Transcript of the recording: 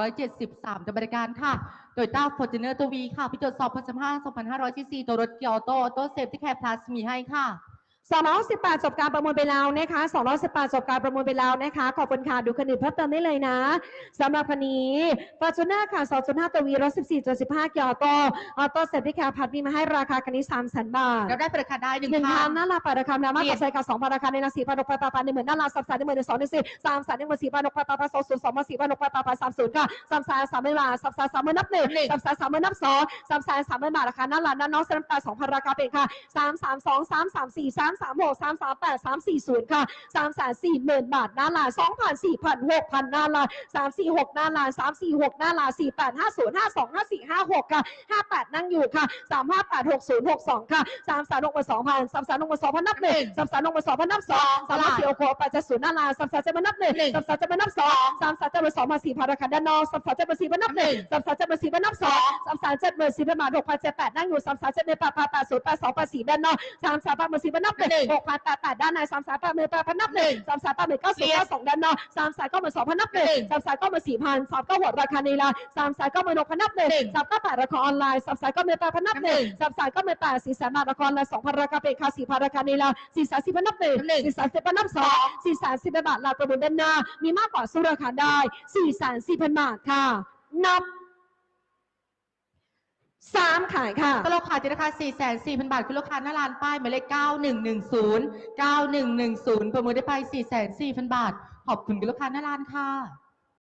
273ดำเนินการค่ะ โดยต้าฟอร์จูเนอร์ตัววีค่ะพิจารณา2005 2500ซีซีตัวรถเกียวโตออโต้เซฟที่แคร์พลัสมีให้ค่ะ 218จบการประมูลไปแล้วนะคะ218จบการประมูลไปแล้วนะคะ ขอบคุณค่ะ ดูคันอื่นเพิ่มเติมได้เลยนะสำหรับคันนี้ฟอร์จูเนอร์ค่ะ2.5ตัววีรถ14.15เกียร์ออโต้ออโต้เซฟตี้แคร์พัดมีมาให้ราคาคันนี้3 0 0 0 0บาทเราได้ประกันได้หนึ่งหนึ่งพัพันนน่ารักปาราคานามากับใส่กับสองพันราคาในนาสี่พันหกพันปาปาหนึ่งหมื่นน่ารักสามแสนหนึ่งหมื่นหนึ่งสองหนึ่งสี่สามแสนหนึ่งหมื่นสี่พันหกพันปาปาสองศูนย์สองมาสี่พันหกพันปาปาสามศูนย์ค่ะสามแสนสามหมื่นบาทสามแสนสามหมื่นนับหนึ่งสามแสนสามหมื่นนับสองสามแสนสามหมื่นบาทราคาน่ารักน่าน้องเซน้ำตาสองพันราคาเป็นค่ะสามสามสองสามสามสี่สามสามหกสามสามแปดสามสี่ศูนย์ค่ะสามแสนสี่หมื่นบาทน่ารักสองพันสี่พันหกพันน่ารักสามสี่หกน่ารักสามสี่หกน่ารักสี่แปดห้าศูนย์ห้าสองห้าสี่ห้าหกค่ะห้าแปดนั่งอยู่ค่ะสามห้าแปดหกศูนย์หกสองค่ะสามสามหกมาสองพันสามสามหกมาสองพันนับหนึ่งสามสามหกมาสองพันนับสองสามห้าสี่หกหกแปดเจ็ดศูนย์น่ารักสามสามเจ็ดมานับหนึ่งสามสามเจ็ดมานับสองสามสามเจ็ดมาสองมาสี่พันราคาด้านนอกสามสามเจ็ดมาสี่มานับหนึ่งสามสามเจ็ดมาสี่มานับสองสามสามเจ็ดมาสี่มาหกพันเจ็ดแปดนั่งอยู่สามสามเจ็ดมาแปดพันแปดศูนย์แปดสองแปดสี่ด้านนอกสามสามแปดมาสี่มานับหนึ่งหกพันแปดแปดด้านในสามสามแปดมาแปดพันนับหนึ่งสามสามแปดมาเก้าศูนย์เก้าสองด้านนอกสามสามเก้ามาสองพันนับหนึ่งสามสามเก้ามาสี่พันสามเก้าหกราคาในละสามสามเก้ามาหกพันนับหนึ่งสามเก้าแปดราคาออนไลน์สามสามเก้ามาแปดพันนับหนึ่งสามสามเก้ามาแปดสี่แสนบาทราคาออนไลน์สองพันราคาเป็นค่าสี่พันราคาในละสี่แสนสี่พันนับหนึ่งสี่แสนสี่พันนับสองสี่แสนสี่พันบาทลาประมูลด้านหน้ามีมากกว่าสู้ราคาได้สี่แสนสี่พันบาทค่ะนับ สามขายค่ะ ก็ราคาที่ราคา 4 4 0 0 0 บาท คือลูกค้าหน้าร้านป้ายหมายเลข 9110 9110ประมูลได้ไป 4 4 0 0 0 บาท ขอบคุณคุณลูกค้าหน้าร้านค่ะ